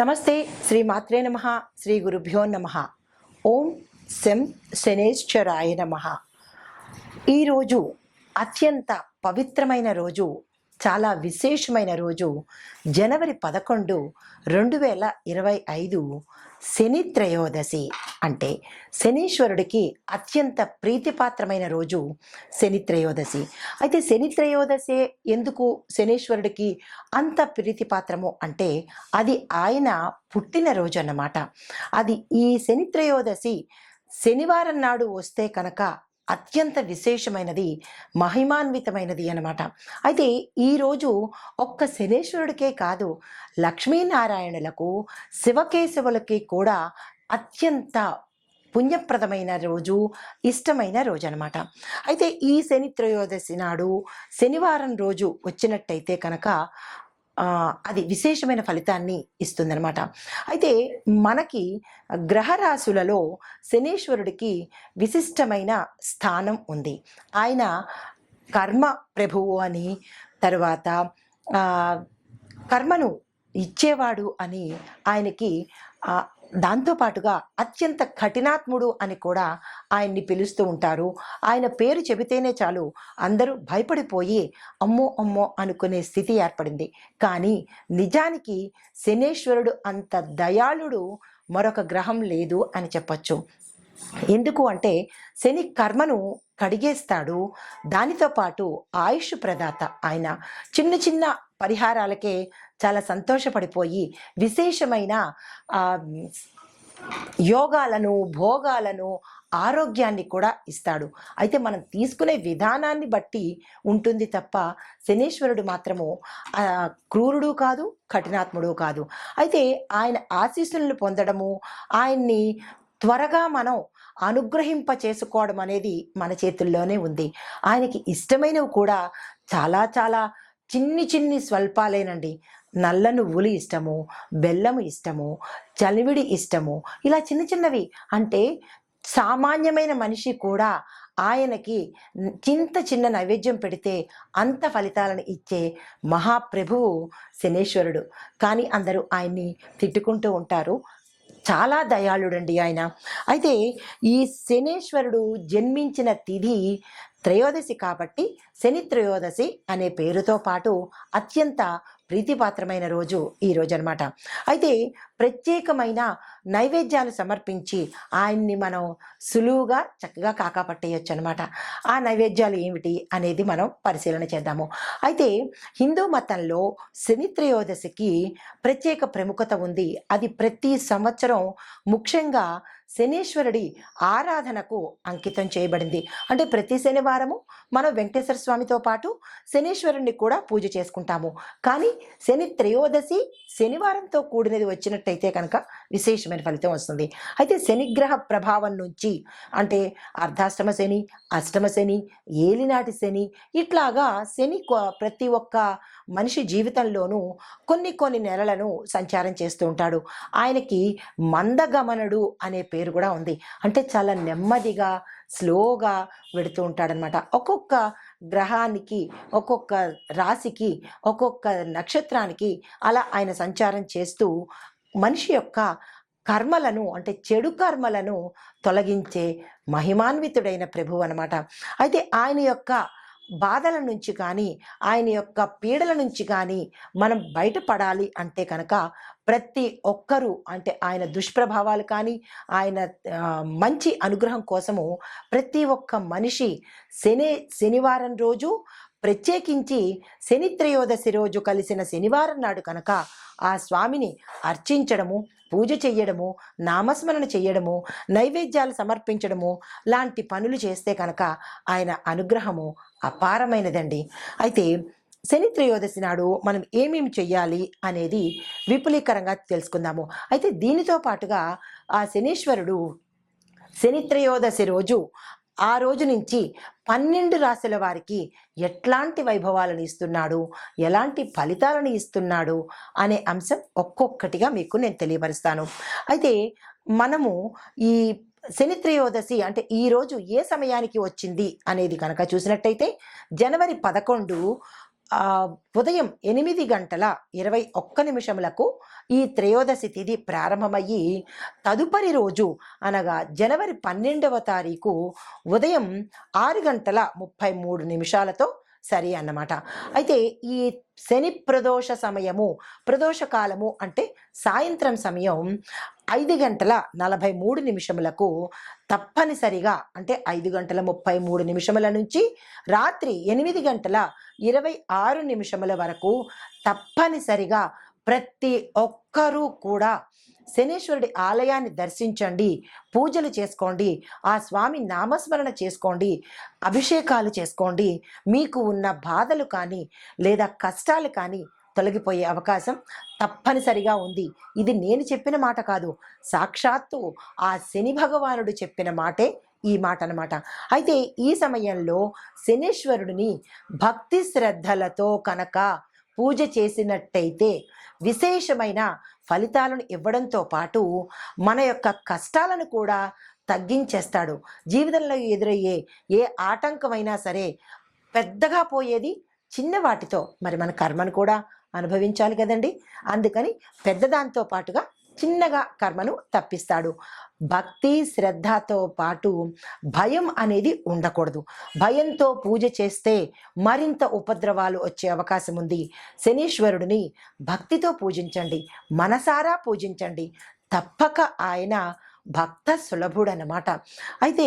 నమస్తే శ్రీ మాత్రే నమ శ్రీ గురుభ్యో నమ. ఓం శం శనేశ్వరాయ నమ. ఈరోజు అత్యంత పవిత్రమైన రోజు చాలా విశేషమైన రోజు జనవరి పదకొండు రెండు వేల ఇరవై ఐదు శని త్రయోదశి అంటే శనీశ్వరుడికి అత్యంత ప్రీతిపాత్రమైన రోజు శని త్రయోదశి. అయితే శని త్రయోదశే ఎందుకు శనీశ్వరుడికి అంత ప్రీతిపాత్రము అంటే అది ఆయన పుట్టినరోజు అన్నమాట. అది ఈ శని త్రయోదశి శనివారం నాడు వస్తే కనుక అత్యంత విశేషమైనది మహిమాన్వితమైనది అనమాట అయితే ఈరోజు ఒక్క శనేశ్వరుడికే కాదు లక్ష్మీనారాయణులకు శివకేశవులకి కూడా అత్యంత పుణ్యప్రదమైన రోజు ఇష్టమైన రోజు అనమాట అయితే ఈ శని త్రయోదశి నాడు శనివారం రోజు వచ్చినట్టయితే కనుక అది విశేషమైన ఫలితాన్ని ఇస్తుందనమాట అయితే మనకి గ్రహరాశులలో శనీశ్వరుడికి విశిష్టమైన స్థానం ఉంది. ఆయన కర్మ ప్రభువు అని తర్వాత కర్మను ఇచ్చేవాడు అని ఆయనకి దాంతోపాటుగా అత్యంత కఠినాత్ముడు అని కూడా ఆయన్ని పిలుస్తూ ఉంటారు. ఆయన పేరు చెబితేనే చాలు అందరూ భయపడిపోయి అమ్మో అమ్మో అనుకునే స్థితి ఏర్పడింది. కానీ నిజానికి శనేశ్వరుడు అంత దయాళుడు మరొక గ్రహం లేదు అని చెప్పొచ్చు. ఎందుకు అంటే శని కర్మను కడిగేస్తాడు. దానితో పాటు ఆయుష్ ప్రదాత ఆయన చిన్న చిన్న పరిహారాలకే చాలా సంతోషపడిపోయి విశేషమైన యోగాలను భోగాలను ఆరోగ్యాన్ని కూడా ఇస్తాడు. అయితే మనం తీసుకునే విధానాన్ని బట్టి ఉంటుంది తప్ప శనీశ్వరుడు మాత్రము క్రూరుడు కాదు కఠినాత్ముడు కాదు. అయితే ఆయన ఆశీస్సులను పొందడము ఆయన్ని త్వరగా మనం అనుగ్రహింప చేసుకోవడం అనేది మన చేతుల్లోనే ఉంది. ఆయనకి ఇష్టమైనవి కూడా చాలా చాలా చిన్ని చిన్ని స్వల్పాలేనండి. నల్ల నువ్వులు ఇష్టము బెల్లము ఇష్టము చలివిడి ఇష్టము ఇలా చిన్న చిన్నవి. అంటే సామాన్యమైన మనిషి కూడా ఆయనకి చింత చిన్న నైవేద్యం పెడితే అంత ఫలితాలను ఇచ్చే మహాప్రభువు శనేశ్వరుడు. కానీ అందరూ ఆయన్ని తిట్టుకుంటూ ఉంటారు. చాలా దయాళుడండి ఆయన. అయితే ఈ శనేశ్వరుడు జన్మించిన తిథి త్రయోదశి కాబట్టి శని త్రయోదశి అనే పేరుతో పాటు అత్యంత ప్రీతిపాత్రమైన రోజు ఈ రోజు అనమాట అయితే ప్రత్యేకమైన నైవేద్యాలు సమర్పించి ఆయన్ని మనం సులువుగా చక్కగా కాకాపట్టేయచ్చు అనమాట ఆ నైవేద్యాలు ఏమిటి అనేది మనం పరిశీలన చేద్దాము. అయితే హిందూ మతంలో శని త్రయోదశికి ప్రత్యేక ప్రముఖత ఉంది. అది ప్రతి సంవత్సరం ముఖ్యంగా శనీశ్వరుడి ఆరాధనకు అంకితం చేయబడింది. అంటే ప్రతి శనివారము మనం వెంకటేశ్వర స్వామితో పాటు శనీశ్వరుణ్ణి కూడా పూజ చేసుకుంటాము. కానీ శని త్రయోదశి శనివారంతో కూడినది వచ్చినట్టయితే కనుక విశేషమైన ఫలితం వస్తుంది. అయితే శనిగ్రహ ప్రభావం నుంచి అంటే అర్ధాష్టమ శని అష్టమ శని ఏలినాటి శని ఇట్లాగా శని ప్రతి ఒక్క మనిషి జీవితంలోనూ కొన్ని కొన్ని నెలలను సంచారం చేస్తూ ఉంటాడు. ఆయనకి మందగమనుడు అనే పేరు కూడా ఉంది. అంటే చాలా నెమ్మదిగా స్లోగా వెడుతూ ఉంటాడనమాట ఒక్కొక్క గ్రహానికి ఒక్కొక్క రాశికి ఒక్కొక్క నక్షత్రానికి అలా ఆయన సంచారం చేస్తూ మనిషి యొక్క కర్మలను అంటే చెడు కర్మలను తొలగించే మహిమాన్వితుడైన ప్రభువు అనమాట అయితే ఆయన యొక్క బాధల నుంచి కానీ ఆయన యొక్క పీడల నుంచి కానీ మనం బయటపడాలి అంటే కనుక ప్రతి ఒక్కరూ అంటే ఆయన దుష్ప్రభావాలు కానీ ఆయన మంచి అనుగ్రహం కోసము ప్రతి ఒక్క మనిషి శని శనివారం రోజు ప్రత్యేకించి శని త్రయోదశి రోజు కలిసిన శనివారం నాడు కనుక ఆ స్వామిని అర్చించడము పూజ చెయ్యడము నామస్మరణ చెయ్యడము నైవేద్యాలు సమర్పించడము లాంటి పనులు చేస్తే కనుక ఆయన అనుగ్రహము అపారమైనదండి. అయితే శని త్రయోదశి నాడు మనం ఏమేమి చెయ్యాలి అనేది విపులీకరంగా తెలుసుకుందాము. అయితే దీనితో పాటుగా ఆ శనీశ్వరుడు శని త్రయోదశి రోజు ఆ రోజు నుంచి పన్నెండు రాశుల వారికి ఎట్లాంటి వైభవాలను ఇస్తున్నాడు? ఎలాంటి ఫలితాలను ఇస్తున్నాడు? అనే అంశం ఒక్కొక్కటిగా మీకు నేను తెలియపరుస్తాను. అయితే మనము ఈ శని త్రయోదశి అంటే ఈరోజు ఏ సమయానికి వచ్చింది అనేది కనుక చూసినట్టయితే జనవరి పదకొండు ఉదయం ఎనిమిది గంటల ఇరవై ఒక్క నిమిషములకు ఈ త్రయోదశి తిథి ప్రారంభమయ్యి తదుపరి రోజు అనగా జనవరి పన్నెండవ తారీఖు ఉదయం ఆరు గంటల ముప్పై మూడు నిమిషాలతో సరి అన్నమాట. అయితే ఈ శని ప్రదోష సమయము ప్రదోష కాలము అంటే సాయంత్రం సమయం ఐదు గంటల నలభై మూడు నిమిషములకు తప్పనిసరిగా అంటే ఐదు గంటల ముప్పై మూడు నిమిషముల నుంచి రాత్రి ఎనిమిది గంటల ఇరవై ఆరు నిమిషముల వరకు తప్పనిసరిగా ప్రతి ఒక్కరూ కూడా శనీశ్వరుడి ఆలయాన్ని దర్శించండి పూజలు చేసుకోండి ఆ స్వామి నామస్మరణ చేసుకోండి అభిషేకాలు చేసుకోండి. మీకు ఉన్న బాధలు కానీ లేదా కష్టాలు కానీ తొలగిపోయే అవకాశం తప్పనిసరిగా ఉంది. ఇది నేను చెప్పిన మాట కాదు. సాక్షాత్తు ఆ శని భగవానుడు చెప్పిన మాటే ఈ మాట అనమాట అయితే ఈ సమయంలో శనీశ్వరుడిని భక్తి శ్రద్ధలతో కనుక పూజ చేసినట్టయితే విశేషమైన ఫలితాలను ఇవ్వడంతో పాటు మన యొక్క కష్టాలను కూడా తగ్గించేస్తాడు. జీవితంలో ఎదురయ్యే ఏ ఆటంకమైనా సరే పెద్దగా పోయేది చిన్న వాటితో. మరి మన కర్మను కూడా అనుభవించాలి కదండి. అందుకని పెద్దదాంతో పాటుగా చిన్నగా కర్మను తప్పిస్తాడు. భక్తి శ్రద్ధతో పాటు భయం అనేది ఉండకూడదు. భయంతో పూజ చేస్తే మరింత ఉపద్రవాలు వచ్చే అవకాశం ఉంది. శనీశ్వరుడిని భక్తితో పూజించండి. మనసారా పూజించండి. తప్పక ఆయన భక్త సులభుడు అన్నమాట అయితే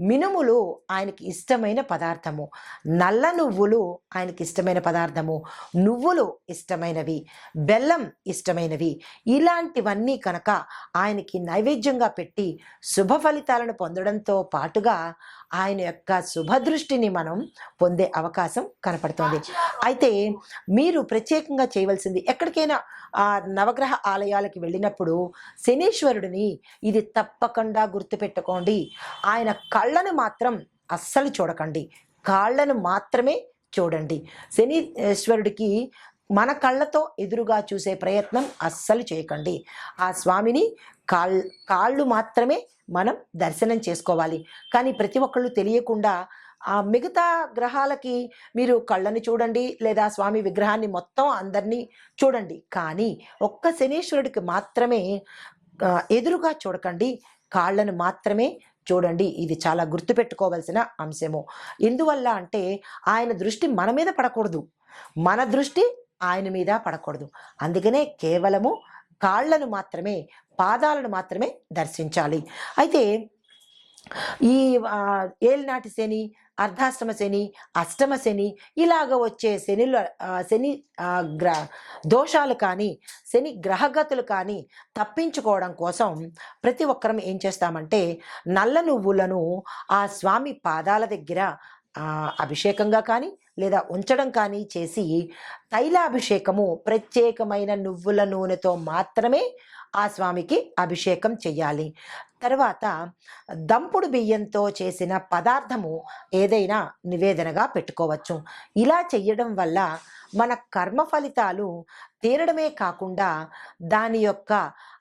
మినుములు ఆయనకి ఇష్టమైన పదార్థము. నల్ల నువ్వులు ఆయనకి ఇష్టమైన పదార్థము. నువ్వులు ఇష్టమైనవి. బెల్లం ఇష్టమైనవి. ఇలాంటివన్నీ కనుక ఆయనకి నైవేద్యంగా పెట్టి శుభ ఫలితాలను పొందడంతో పాటుగా ఆయన యొక్క శుభదృష్టిని మనం పొందే అవకాశం కనపడుతుంది. అయితే మీరు ప్రత్యేకంగా చేయవలసింది ఎక్కడికైనా ఆ నవగ్రహ ఆలయాలకి వెళ్ళినప్పుడు శనీశ్వరుడిని ఇది తప్పకుండా గుర్తుపెట్టుకోండి. ఆయన కళ్ళను మాత్రం అస్సలు చూడకండి. కాళ్ళను మాత్రమే చూడండి. శనీశ్వరుడికి మన కళ్ళతో ఎదురుగా చూసే ప్రయత్నం అస్సలు చేయకండి. ఆ స్వామిని కాళ్ కాళ్ళు మాత్రమే మనం దర్శనం చేసుకోవాలి. కానీ ప్రతి ఒక్కళ్ళు తెలియకుండా ఆ మిగతా గ్రహాలకి మీరు కళ్ళని చూడండి లేదా స్వామి విగ్రహాన్ని మొత్తం అందరినీ చూడండి. కానీ ఒక్క శనీశ్వరుడికి మాత్రమే ఎదురుగా చూడకండి. కాళ్ళను మాత్రమే చూడండి. ఇది చాలా గుర్తుపెట్టుకోవాల్సిన అంశము. ఎందువల్ల అంటే ఆయన దృష్టి మన మీద పడకూడదు. మన దృష్టి ఆయన మీద పడకూడదు. అందుకనే కేవలము కాళ్ళను మాత్రమే పాదాలను మాత్రమే దర్శించాలి. అయితే ఈ ఏలినాటి శని అర్ధాష్టమ శని అష్టమ శని ఇలాగ వచ్చే శనిల శని గ్ర దోషాలు కానీ శని గ్రహగతులు కానీ తప్పించుకోవడం కోసం ప్రతి ఒక్కరం ఏం చేస్తామంటే నల్ల నువ్వులను ఆ స్వామి పాదాల దగ్గర అభిషేకంగా కానీ లేదా ఉంచడం కానీ చేసి తైలాభిషేకము ప్రత్యేకమైన నువ్వుల నూనెతో మాత్రమే ఆ స్వామికి అభిషేకం చెయ్యాలి. తర్వాత దంపుడు బియ్యంతో చేసిన పదార్థము ఏదైనా నివేదనగా పెట్టుకోవచ్చు. ఇలా చెయ్యడం వల్ల మన కర్మ ఫలితాలు తీరడమే కాకుండా దాని యొక్క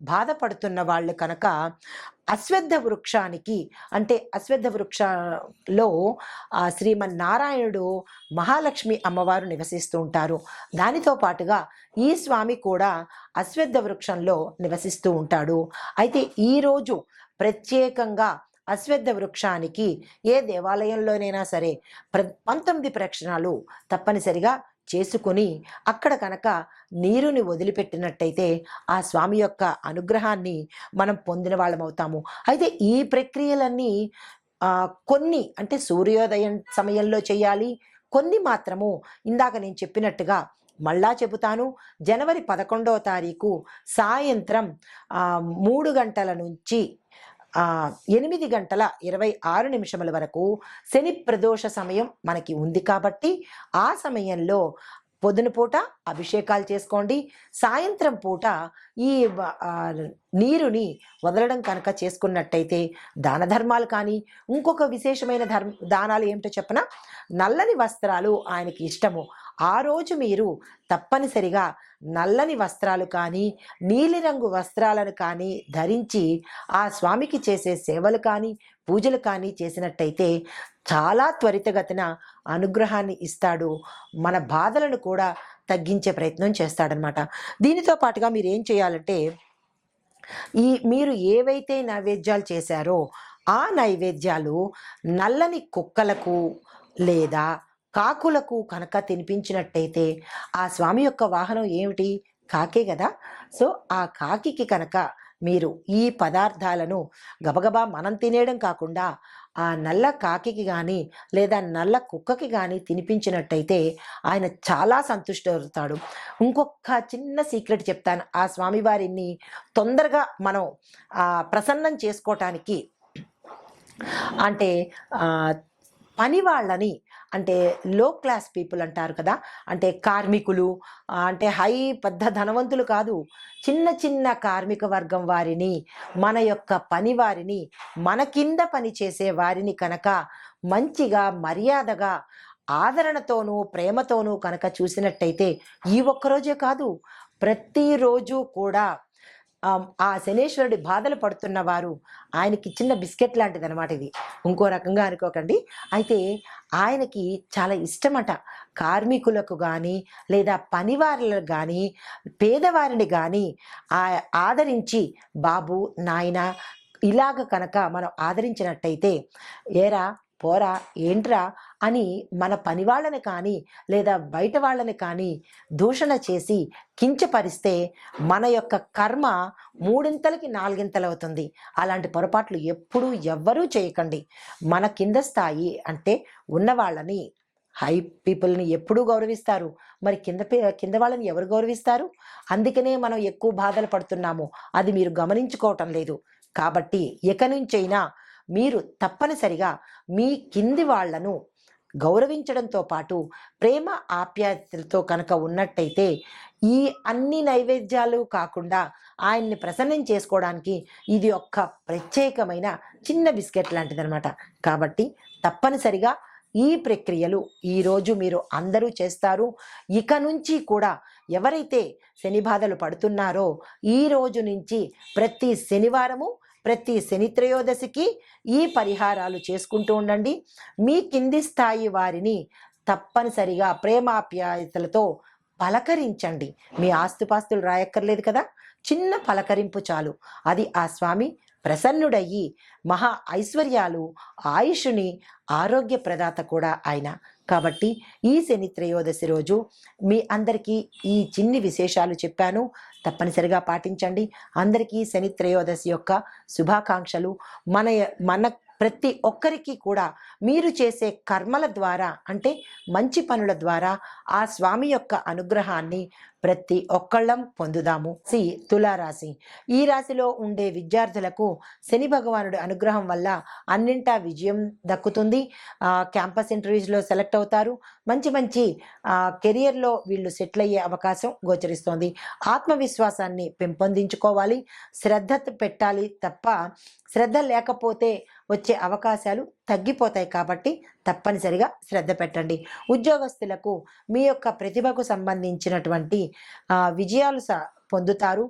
బాధపడుతున్న వాళ్ళు కనుక అశ్వద్ధ వృక్షానికి అంటే అశ్వద్ధ వృక్షలో ఆ శ్రీమన్నారాయణుడు మహాలక్ష్మి అమ్మవారు నివసిస్తూ ఉంటారు. దానితో పాటుగా ఈ స్వామి కూడా అశ్వద్ధ వృక్షంలో నివసిస్తూ ఉంటాడు. అయితే ఈరోజు ప్రత్యేకంగా అశ్వద్ధ వృక్షానికి ఏ దేవాలయంలోనైనా సరే ప్ర పంతొమ్మిది ప్రక్షణాలు తప్పనిసరిగా చేసుకొని అక్కడ కనుక నీరుని వదిలిపెట్టినట్టయితే ఆ స్వామి యొక్క అనుగ్రహాన్ని మనం పొందిన వాళ్ళం అవుతాము. అయితే ఈ ప్రక్రియలన్నీ కొన్ని అంటే సూర్యోదయం సమయంలో చేయాలి కొన్ని మాత్రము ఇందాక నేను చెప్పినట్టుగా మళ్ళా చెబుతాను. జనవరి పదకొండవ తారీఖు సాయంత్రం మూడు గంటల నుంచి ఎనిమిది గంటల ఇరవై ఆరు నిమిషముల వరకు శని ప్రదోష సమయం మనకి ఉంది కాబట్టి ఆ సమయంలో పొద్దున పూట అభిషేకాలు చేసుకోండి. సాయంత్రం పూట ఈ నీరుని వదలడం కనుక చేసుకున్నట్టయితే దాన ధర్మాలు కానీ ఇంకొక విశేషమైన ధర్మ దానాలు ఏమిటో చెప్పన? నల్లని వస్త్రాలు ఆయనకి ఇష్టము. ఆ రోజు మీరు తప్పనిసరిగా నల్లని వస్త్రాలు కానీ నీలిరంగు వస్త్రాలను కానీ ధరించి ఆ స్వామికి చేసే సేవలు కానీ పూజలు కానీ చేసినట్టయితే చాలా త్వరితగతిన అనుగ్రహాన్ని ఇస్తాడు. మన బాధలను కూడా తగ్గించే ప్రయత్నం చేస్తాడనమాట దీనితో పాటుగా మీరు ఏం చేయాలంటే ఈ మీరు ఏవైతే నైవేద్యాలు చేశారో ఆ నైవేద్యాలు నల్లని కుక్కలకు లేదా కాకులకు కనుక తినిపించినట్టయితే ఆ స్వామి యొక్క వాహనం ఏమిటి? కాకే కదా. సో ఆ కాకికి కనుక మీరు ఈ పదార్థాలను గబగబా మనం తినేయడం కాకుండా ఆ నల్ల కాకికి కానీ లేదా నల్ల కుక్కకి కానీ తినిపించినట్టయితే ఆయన చాలా సంతుష్టవుతాడు. ఇంకొక చిన్న సీక్రెట్ చెప్తాను. ఆ స్వామివారిని తొందరగా మనం ఆ, ప్రసన్నం చేసుకోవటానికి అంటే పని వాళ్ళని అంటే లో క్లాస్ పీపుల్ అంటారు కదా. అంటే కార్మికులు అంటే హై పెద్ద ధనవంతులు కాదు. చిన్న చిన్న కార్మిక వర్గం వారిని మన యొక్క పని వారిని మన కింద పని చేసే వారిని కనుక మంచిగా మర్యాదగా ఆదరణతోనూ ప్రేమతోనూ కనుక చూసినట్టయితే ఈ ఒక్కరోజే కాదు. ప్రతిరోజు కూడా ఆ, శనేశ్వరుడి బాధలు పడుతున్న వారు ఆయనకి చిన్న బిస్కెట్ లాంటిది అనమాట ఇది. ఇంకో రకంగా అనుకోకండి. అయితే ఆయనకి చాలా ఇష్టమట. కార్మికులకు కానీ లేదా పనివారులకు కానీ పేదవారిని కానీ ఆ ఆదరించి బాబు నాయన ఇలాగ కనుక మనం ఆదరించినట్టయితే ఏరా పోరా ఏంట్రా అని మన పని వాళ్ళని కానీ లేదా బయట వాళ్ళని కానీ దూషణ చేసి కించపరిస్తే మన యొక్క కర్మ మూడింతలకి నాలుగింతలు అవుతుంది అలాంటి పొరపాట్లు ఎప్పుడూ ఎవ్వరూ చేయకండి. మన కింద స్థాయి అంటే ఉన్న వాళ్ళని హై పీపుల్ని ఎప్పుడూ గౌరవిస్తారు. మరి కింద కింద వాళ్ళని ఎవరు గౌరవిస్తారు? అందుకనే మనం ఎక్కువ బాధలు పడుతున్నాము. అది మీరు గమనించుకోవటం లేదు. కాబట్టి ఇక నుంచైనా మీరు తప్పనిసరిగా మీ కింది వాళ్ళను గౌరవించడంతో పాటు ప్రేమ ఆప్యాయతలతో కనుక ఉన్నట్టయితే ఈ అన్ని నైవేద్యాలు కాకుండా ఆయన్ని ప్రసన్నం చేసుకోవడానికి ఇది ఒక్క ప్రత్యేకమైన చిన్న బిస్కెట్ లాంటిదనమాట కాబట్టి తప్పనిసరిగా ఈ ప్రక్రియలు ఈరోజు మీరు అందరూ చేస్తారు. ఇక నుంచి కూడా ఎవరైతే శని బాధలు పడుతున్నారో ఈ రోజు నుంచి ప్రతి శనివారము ప్రతి శని త్రయోదశికి ఈ పరిహారాలు చేసుకుంటూ ఉండండి. మీ కింది స్థాయి వారిని తప్పనిసరిగా ప్రేమాప్యాయతలతో పలకరించండి. మీ ఆస్తుపాస్తులు రాయక్కర్లేదు కదా? చిన్న పలకరింపు చాలు. అది ఆ స్వామి ప్రసన్నుడయ్యి మహా ఐశ్వర్యాలు ఆయుషుని ఆరోగ్య ప్రదాత కూడా ఆయన. కాబట్టి ఈ శని త్రయోదశి రోజు మీ అందరికీ ఈ చిన్ని విశేషాలు చెప్పాను. తప్పనిసరిగా పాటించండి. అందరికీ శని త్రయోదశి యొక్క శుభాకాంక్షలు. మన మన ప్రతి ఒక్కరికి కూడా మీరు చేసే కర్మల ద్వారా అంటే మంచి పనుల ద్వారా ఆ స్వామి యొక్క అనుగ్రహాన్ని ప్రతి ఒక్కళ్ళం పొందుదాము. సి తులారాశి. ఈ రాశిలో ఉండే విద్యార్థులకు శని భగవానుడి అనుగ్రహం వల్ల అన్నింటా విజయం దక్కుతుంది. క్యాంపస్ ఇంటర్వ్యూస్లో సెలెక్ట్ అవుతారు. మంచి మంచి కెరియర్లో వీళ్ళు సెటిల్ అయ్యే అవకాశం గోచరిస్తోంది. ఆత్మవిశ్వాసాన్ని పెంపొందించుకోవాలి. శ్రద్ధ పెట్టాలి తప్ప శ్రద్ధ లేకపోతే వచ్చే అవకాశాలు తగ్గిపోతాయి కాబట్టి తప్పనిసరిగా శ్రద్ధ పెట్టండి. ఉద్యోగస్తులకు మీ యొక్క ప్రతిభకు సంబంధించినటువంటి విజయాలు స పొందుతారు.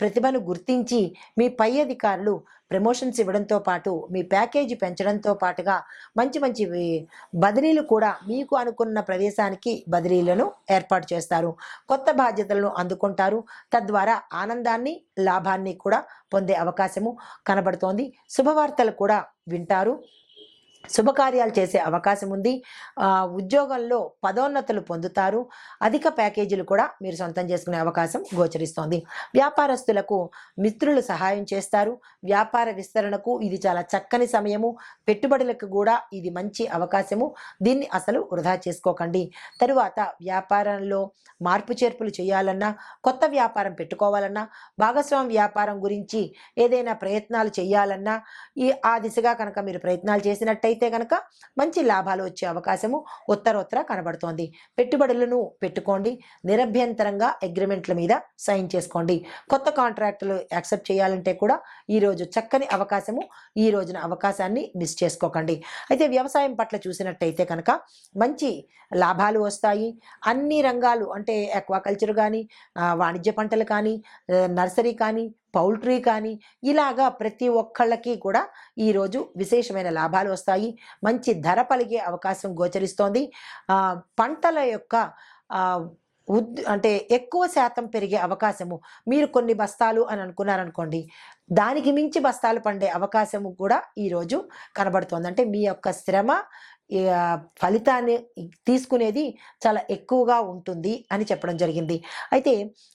ప్రతిభను గుర్తించి మీ పై అధికారులు ప్రమోషన్స్ ఇవ్వడంతో పాటు మీ ప్యాకేజీ పెంచడంతో పాటుగా మంచి మంచి బదిలీలు కూడా మీకు అనుకున్న ప్రదేశానికి బదిలీలను ఏర్పాటు చేస్తారు. కొత్త బాధ్యతలను అందుకుంటారు. తద్వారా ఆనందాన్ని లాభాన్ని కూడా పొందే అవకాశము కనబడుతోంది. శుభవార్తలు కూడా వింటారు. శుభకార్యాలు చేసే అవకాశం ఉంది. ఉద్యోగంలో పదోన్నతులు పొందుతారు. అధిక ప్యాకేజీలు కూడా మీరు సొంతం చేసుకునే అవకాశం గోచరిస్తోంది. వ్యాపారస్తులకు మిత్రులు సహాయం చేస్తారు. వ్యాపార విస్తరణకు ఇది చాలా చక్కని సమయము. పెట్టుబడులకు కూడా ఇది మంచి అవకాశము. దీన్ని అసలు వృధా చేసుకోకండి. తరువాత వ్యాపారంలో మార్పు చేర్పులు చేయాలన్నా కొత్త వ్యాపారం పెట్టుకోవాలన్నా భాగస్వామి వ్యాపారం గురించి ఏదైనా ప్రయత్నాలు చేయాలన్నా ఈ ఆ దిశగా కనుక మీరు ప్రయత్నాలు చేసినట్టయితే అయితే కనుక మంచి లాభాలు వచ్చే అవకాశము ఉత్తరోత్తర కనబడుతోంది. పెట్టుబడులను పెట్టుకోండి. నిరభ్యంతరంగా అగ్రిమెంట్ల మీద సైన్ చేసుకోండి. కొత్త కాంట్రాక్టులు యాక్సెప్ట్ చేయాలంటే కూడా ఈరోజు చక్కని అవకాశము ఈ రోజున అవకాశాన్ని మిస్ చేసుకోకండి. అయితే వ్యవసాయం పట్ల చూసినట్టయితే కనుక మంచి లాభాలు వస్తాయి. అన్ని రంగాలు అంటే అక్వాకల్చర్ కానీ వాణిజ్య పంటలు కానీ నర్సరీ కానీ పౌల్ట్రీ కానీ ఇలాగా ప్రతి ఒక్కళ్ళకి కూడా ఈరోజు విశేషమైన లాభాలు వస్తాయి. మంచి ధర పలిగే అవకాశం గోచరిస్తోంది. పంటల యొక్క ఉద్ అంటే ఎక్కువ శాతం పెరిగే అవకాశము మీరు కొన్ని బస్తాలు అని అనుకున్నారనుకోండి దానికి మించి బస్తాలు పండే అవకాశము కూడా ఈరోజు కనబడుతోంది. అంటే మీ యొక్క శ్రమ ఫలితాన్ని తీసుకునేది చాలా ఎక్కువగా ఉంటుంది అని చెప్పడం జరిగింది. అయితే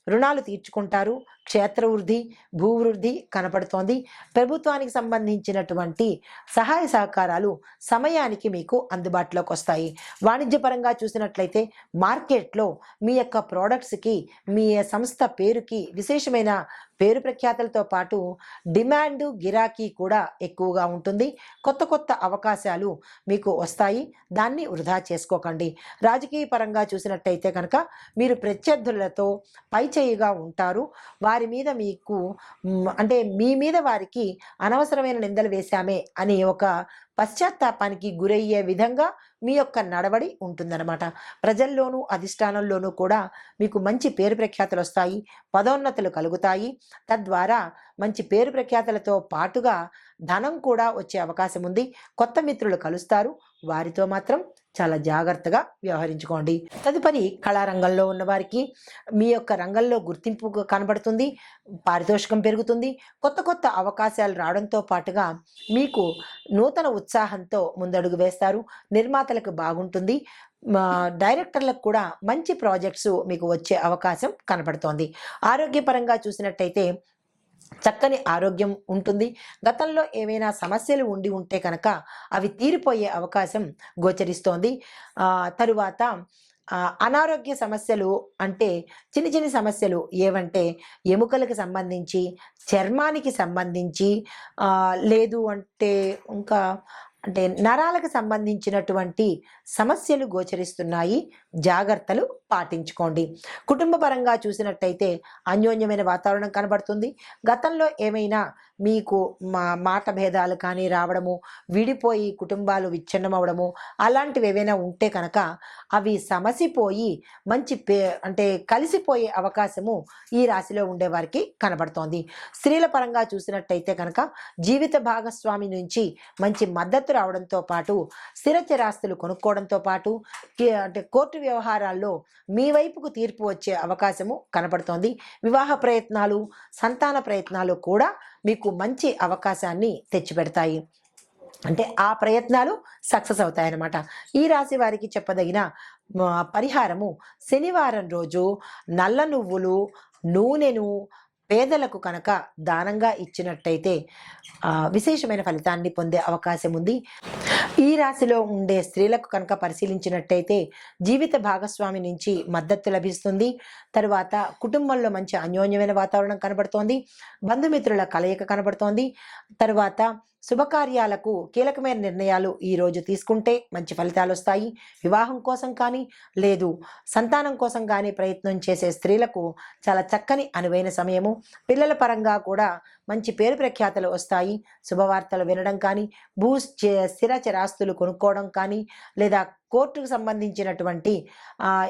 రుణాలు తీర్చుకుంటారు క్షేత్రవృద్ధి భూవృద్ధి కనపడుతోంది. ప్రభుత్వానికి సంబంధించినటువంటి సహాయ సహకారాలు సమయానికి మీకు అందుబాటులోకి వస్తాయి. వాణిజ్యపరంగా చూసినట్లయితే మార్కెట్లో మీ యొక్క ప్రోడక్ట్స్కి మీ సంస్థ పేరుకి విశేషమైన పేరు ప్రఖ్యాతలతో పాటు డిమాండ్ గిరాకీ కూడా ఎక్కువగా ఉంటుంది. కొత్త కొత్త అవకాశాలు మీకు వస్తాయి. దాన్ని వృధా చేసుకోకండి. రాజకీయ పరంగా చూసినట్టయితే కనుక మీరు ప్రత్యర్థులతో పైచేయిగా ఉంటారు. వారి వారి మీద మీకు అంటే మీ మీద వారికి అనవసరమైన నిందలు వేశామే అనే ఒక పశ్చాత్తాపానికి గురయ్యే విధంగా మీ యొక్క నడవడి ఉంటుందన్నమాట. ప్రజల్లోనూ అధిష్టానంలోనూ కూడా మీకు మంచి పేరు ప్రఖ్యాతలు వస్తాయి పదోన్నతులు కలుగుతాయి. తద్వారా మంచి పేరు ప్రఖ్యాతలతో పాటుగా ధనం కూడా వచ్చే అవకాశం ఉంది. కొత్త మిత్రులు కలుస్తారు. వారితో మాత్రం చాలా జాగ్రత్తగా వ్యవహరించుకోండి. తదుపరి కళారంగంలో ఉన్న వారికి మీ యొక్క రంగంలో గుర్తింపు కనబడుతుంది పారితోషికం పెరుగుతుంది. కొత్త కొత్త అవకాశాలు రావడంతో పాటుగా మీకు నూతన ఉత్సాహంతో ముందడుగు వేస్తారు. నిర్మాతలకు బాగుంటుంది. మా డైరెక్టర్లకు కూడా మంచి ప్రాజెక్ట్స్ మీకు వచ్చే అవకాశం కనపడుతోంది ఆరోగ్యపరంగా చూసినట్టయితే చక్కని ఆరోగ్యం ఉంటుంది. గతంలో ఏవైనా సమస్యలు ఉండి ఉంటే కనుక అవి తీరిపోయే అవకాశం గోచరిస్తోంది. తరువాత అనారోగ్య సమస్యలు అంటే చిన్న చిన్న సమస్యలు ఏవంటే ఎముకలకు సంబంధించి చర్మానికి సంబంధించి లేదు అంటే ఇంకా అంటే నరాలకు సంబంధించినటువంటి సమస్యలు గోచరిస్తున్నాయి. జాగ్రత్తలు పాటించుకోండి. కుటుంబ పరంగా చూసినట్టయితే అన్యోన్యమైన వాతావరణం కనబడుతుంది. గతంలో ఏమైనా మీకు మా మాట భేదాలు కానీ రావడము విడిపోయి కుటుంబాలు విచ్ఛిన్నం అవడము అలాంటివి ఏవైనా ఉంటే కనుక అవి సమసిపోయి మంచి పే అంటే కలిసిపోయే అవకాశము ఈ రాశిలో ఉండేవారికి కనబడుతోంది. స్త్రీల పరంగా చూసినట్టయితే కనుక జీవిత భాగస్వామి నుంచి మంచి మద్దతు రావడంతో పాటు స్థిరచరాస్తులు కొనుక్కోవడంతో పాటు అంటే కోర్టు వ్యవహారాల్లో మీ వైపుకు తీర్పు వచ్చే అవకాశము కనపడుతోంది. వివాహ ప్రయత్నాలు సంతాన ప్రయత్నాలు కూడా మీకు మంచి అవకాశాన్ని తెచ్చిపెడతాయి. అంటే ఆ ప్రయత్నాలు సక్సెస్ అవుతాయన్నమాట. ఈ రాశి వారికి చెప్పదగిన పరిహారము శనివారం రోజు నల్ల నువ్వులు నూనెను పేదలకు కనుక దానంగా ఇచ్చినట్టయితే విశేషమైన ఫలితాన్ని పొందే అవకాశం ఉంది. ఈ రాశిలో ఉండే స్త్రీలకు కనుక పరిశీలించినట్టయితే జీవిత భాగస్వామి నుంచి మద్దతు లభిస్తుంది. తరువాత కుటుంబంలో మంచి అన్యోన్యమైన వాతావరణం కనబడుతోంది. బంధుమిత్రుల కలయిక కనబడుతోంది. తరువాత శుభకార్యాలకు కీలకమైన నిర్ణయాలు ఈ రోజు తీసుకుంటే మంచి ఫలితాలు వస్తాయి. వివాహం కోసం కానీ లేదు సంతానం కోసం కానీ ప్రయత్నం చేసే స్త్రీలకు చాలా చక్కని అనువైన సమయము. పిల్లల పరంగా కూడా మంచి పేరు ప్రఖ్యాతలు వస్తాయి. శుభవార్తలు వినడం కానీ భూ స్థిరచరాస్తులు స్థిర చరాస్తులు కొనుక్కోవడం కానీ లేదా కోర్టుకు సంబంధించినటువంటి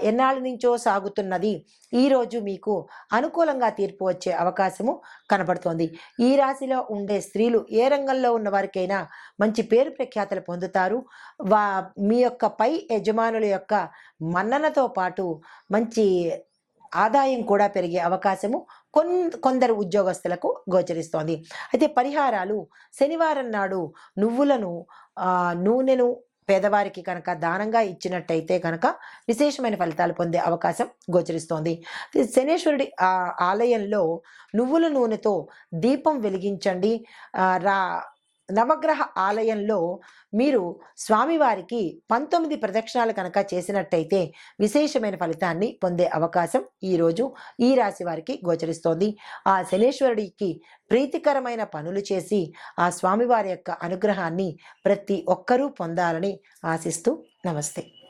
ఎన్నాళ్ళ నుంచో సాగుతున్నది. ఈరోజు మీకు అనుకూలంగా తీర్పు వచ్చే అవకాశము కనబడుతోంది ఈ రాశిలో ఉండే స్త్రీలు ఏ రంగంలో ఉన్న వారికైనా మంచి పేరు ప్రఖ్యాతలు పొందుతారు. వా మీ యొక్క పై యజమానుల యొక్క మన్ననతో పాటు మంచి ఆదాయం కూడా పెరిగే అవకాశము కొన్ కొందరు ఉద్యోగస్తులకు గోచరిస్తోంది. అయితే పరిహారాలు శనివారం నాడు నువ్వులను నూనెను పేదవారికి కనుక దానంగా ఇచ్చినట్టయితే కనుక విశేషమైన ఫలితాలు పొందే అవకాశం గోచరిస్తోంది. శనేశ్వరుడి ఆలయంలో నువ్వుల నూనెతో దీపం వెలిగించండి. రా నవగ్రహ ఆలయంలో మీరు స్వామివారికి పంతొమ్మిది ప్రదక్షిణాలు కనుక చేసినట్టయితే విశేషమైన ఫలితాన్ని పొందే అవకాశం ఈరోజు ఈ రాశి వారికి గోచరిస్తోంది. ఆ శనేశ్వరుడికి ప్రీతికరమైన పనులు చేసి ఆ స్వామివారి యొక్క అనుగ్రహాన్ని ప్రతి ఒక్కరూ పొందాలని ఆశిస్తూ నమస్తే.